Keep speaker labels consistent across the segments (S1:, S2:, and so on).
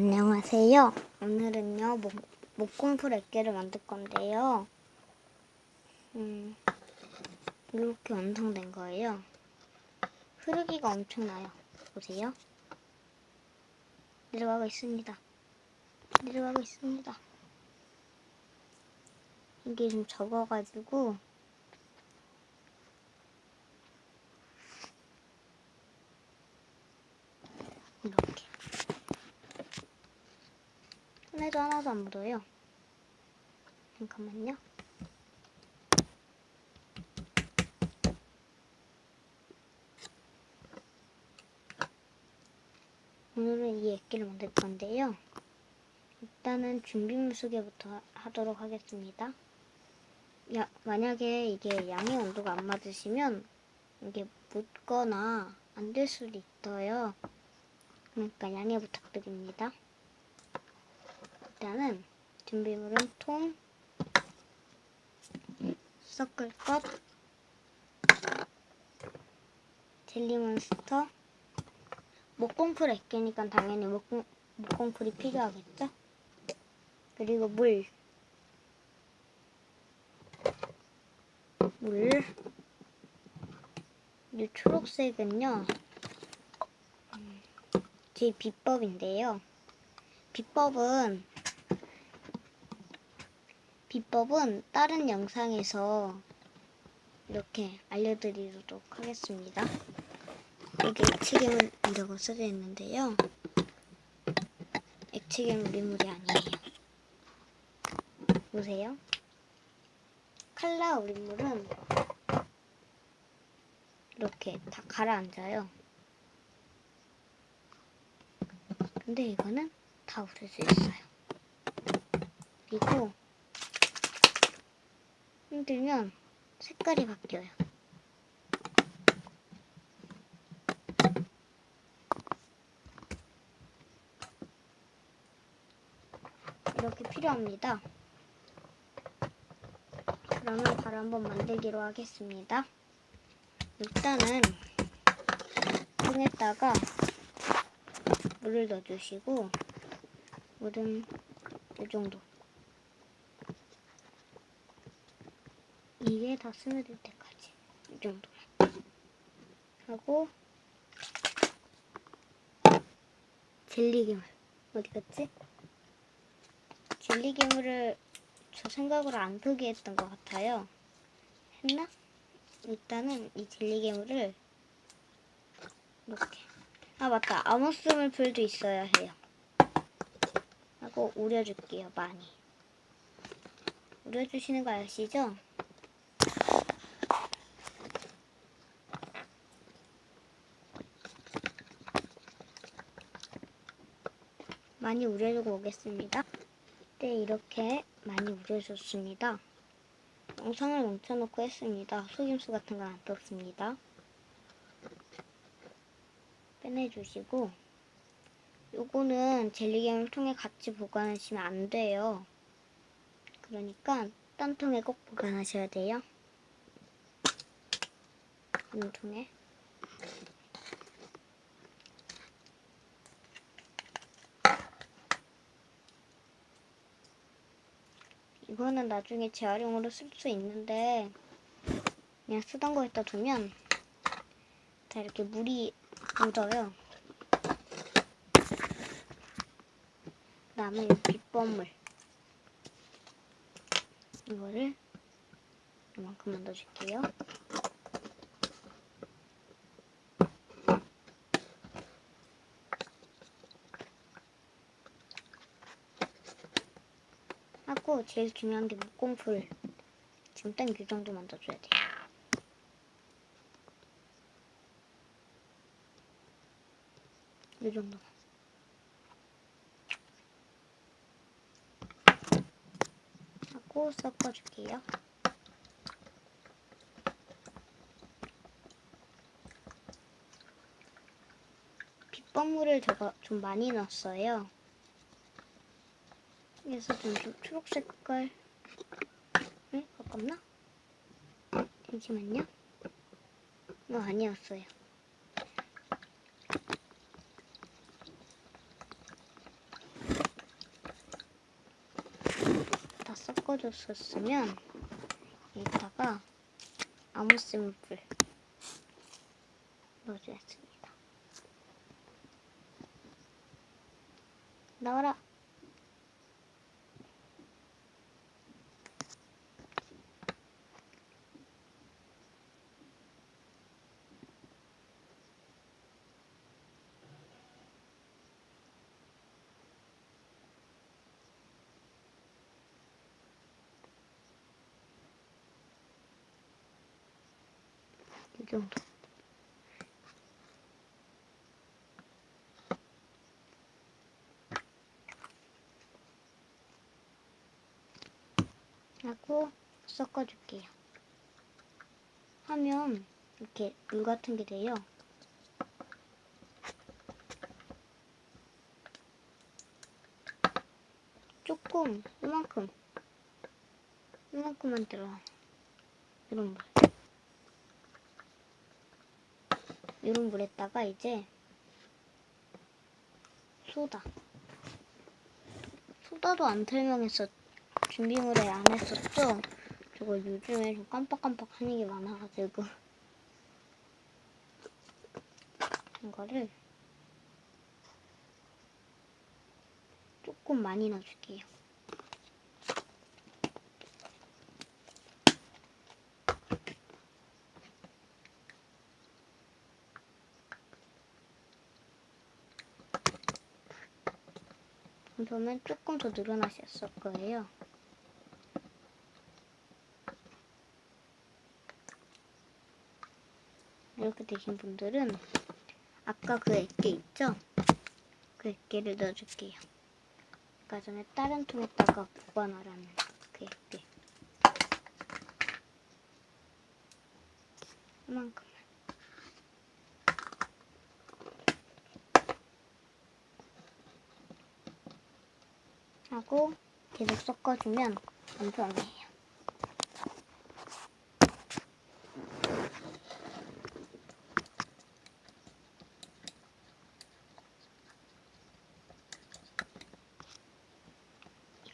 S1: 안녕하세요. 오늘은요, 목, 목공풀 100개를 만들 건데요. 음, 이렇게 완성된 거예요. 흐르기가 엄청나요. 보세요. 내려가고 있습니다. 내려가고 있습니다. 이게 좀 적어가지고, 이렇게. 손에도 하나도 안 묻어요. 잠깐만요. 오늘은 이 액기를 만들 건데요. 일단은 준비물 소개부터 하- 하도록 하겠습니다. 야, 만약에 이게 양의 온도가 안 맞으시면 이게 묻거나 안 될 수도 있어요. 그러니까 양해 부탁드립니다. 일단은 준비물은 통, 섞을 것, 젤리몬스터, 목공풀 액계니까 당연히 목공, 목공풀이 필요하겠죠? 그리고 물, 물, 이 초록색은요, 음, 제 비법인데요. 비법은 비법은 다른 영상에서 이렇게 알려드리도록 하겠습니다. 여기 액체괴물이라고 써져 있는데요. 액체괴물 인물이 아니에요. 보세요. 칼라 우린물은 이렇게 다 가라앉아요. 근데 이거는 다 우릴 수 있어요. 그리고 흔들면 색깔이 바뀌어요. 이렇게 필요합니다. 그러면 바로 한번 만들기로 하겠습니다. 일단은 통에다가 물을 넣어주시고 물은 이 정도 이게 다 스며들 때까지 이 정도. 하고 젤리 괴물. 어디 갔지? 젤리 괴물을 저 생각으로 안 표기했던 것 같아요. 했나? 일단은 이 젤리 괴물을 이렇게. 아 맞다. 아모스물 풀도 있어야 해요. 하고 우려줄게요 많이. 우려주시는 거 아시죠? 많이 우려주고 오겠습니다. 네, 이렇게 많이 우려줬습니다. 영상을 멈춰놓고 했습니다. 속임수 같은 건 안 떴습니다. 빼내주시고 요거는 젤리게임을 통해 같이 보관하시면 안 돼요. 그러니까 딴 통에 꼭 보관하셔야 돼요. 이 통에. 이거는 나중에 재활용으로 쓸 수 있는데 그냥 쓰던 거에다 두면 다 이렇게 물이 묻어요. 이 빗범물 이거를 이만큼만 넣어줄게요. 제일 중요한 게 목공풀 지금 딱이 정도만 넣어줘야 돼요. 이 정도만. 하고 섞어줄게요. 빗방울을 제가 좀 많이 넣었어요. 여기서도 초록색 깔. 응? 가깝나? 잠시만요. 어, 아니었어요. 다 섞어줬었으면 여기다가 아무스물풀 넣어줘야지. 나와라. 이 정도. 하고 섞어줄게요. 하면 이렇게 물 같은 게 돼요. 조금 이만큼 이만큼만 들어 이런 물 이런 물에다가 이제 소다 소다도 안 설명했었 준비물에 안 했었죠? 저거 요즘에 좀 깜빡깜빡 하는 게 많아가지고 이거를 조금 많이 넣어줄게요. 그러면 조금 더 늘어나셨을 거예요. 이렇게 되신 분들은 아까 그 액계 있죠? 그 액계를 넣어줄게요. 아까 전에 다른 통에다가 보관하라는 그 액계. 이만큼 하고 계속 섞어주면 완성이에요.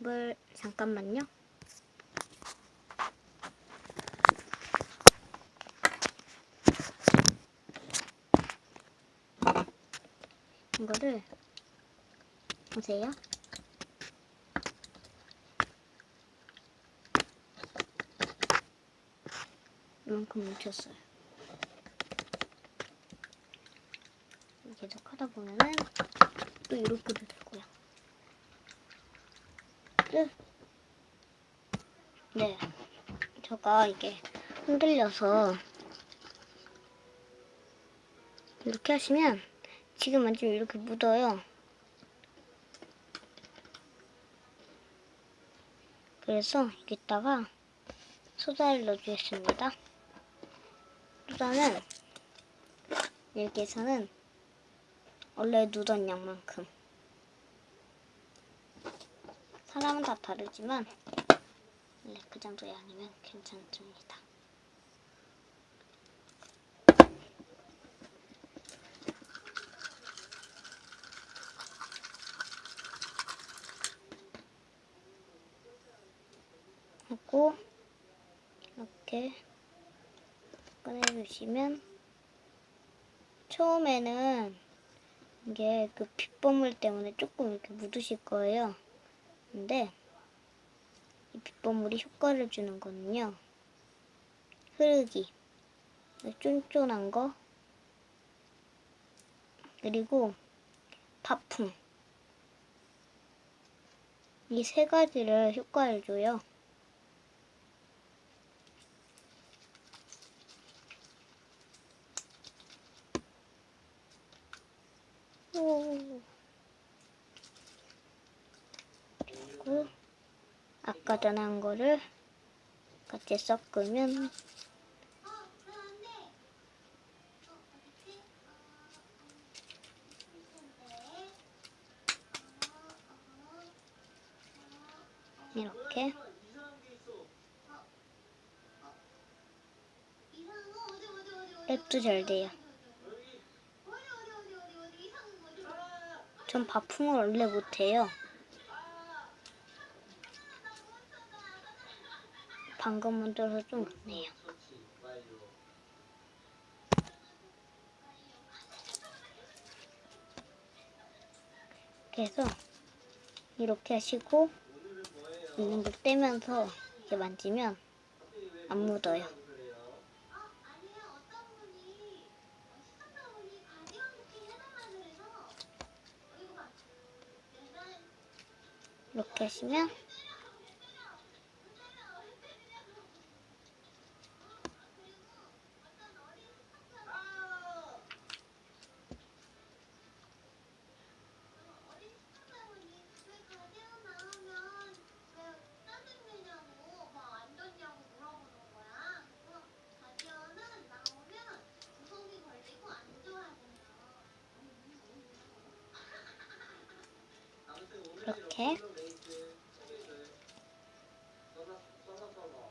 S1: 이걸 잠깐만요. 이거를 보세요. 이만큼 뭉쳤어요. 계속 하다 보면은 또 이렇게도 되고요. 끝. 네. 제가 이게 흔들려서 이렇게 하시면 지금 완전 이렇게 묻어요. 그래서 여기다가 소다를 넣어주겠습니다. 소다는 여기에서는 원래 누던 양만큼 사람은 다 다르지만 원래 그 정도 양이면 괜찮습니다. 하고 이렇게 꺼내주시면 처음에는 이게 그 빗버물 때문에 조금 이렇게 묻으실 거예요. 근데 이 빗버물이 효과를 주는 거는요. 흐르기, 쫀쫀한 거, 그리고 파풍. 이 세 가지를 효과를 줘요. 오. 그리고 아까 전에 한 거를 같이 섞으면 이렇게 랩도 잘 돼요. 전 바풍을 원래 못해요. 방금 만들어서 좀 그렇네요. 그래서 이렇게 하시고 있는 거 떼면서 이렇게 만지면 안 묻어요. 이렇게 하시면 이렇게 해줍니다.
S2: 이 맵은 엄청 특별한 게 모드가 필요가 없습니다. 네, 여기 금블록이 있지. 이게 금블록이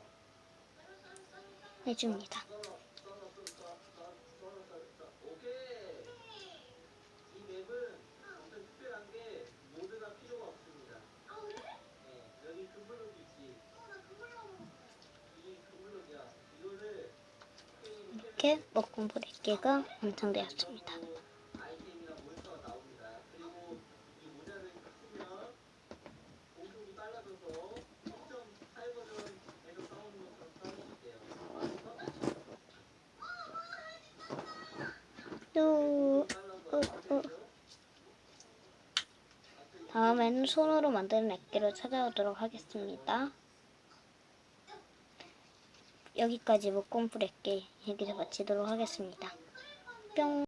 S2: 야. 이거를
S1: 이렇게 먹고 보리개가 완성되었습니다.
S2: 아이템이랑 몬스터가 나옵니다. 그리고 이 모자를 쓰면 공속이 빨라져서 특정 사이버전에서 싸우는 것처럼 싸우면 돼요.
S1: 또 어, 어. 다음에는 손으로 만드는 액기를 찾아오도록 하겠습니다. 여기까지 목공풀 액기 얘기를 마치도록 하겠습니다. 뿅.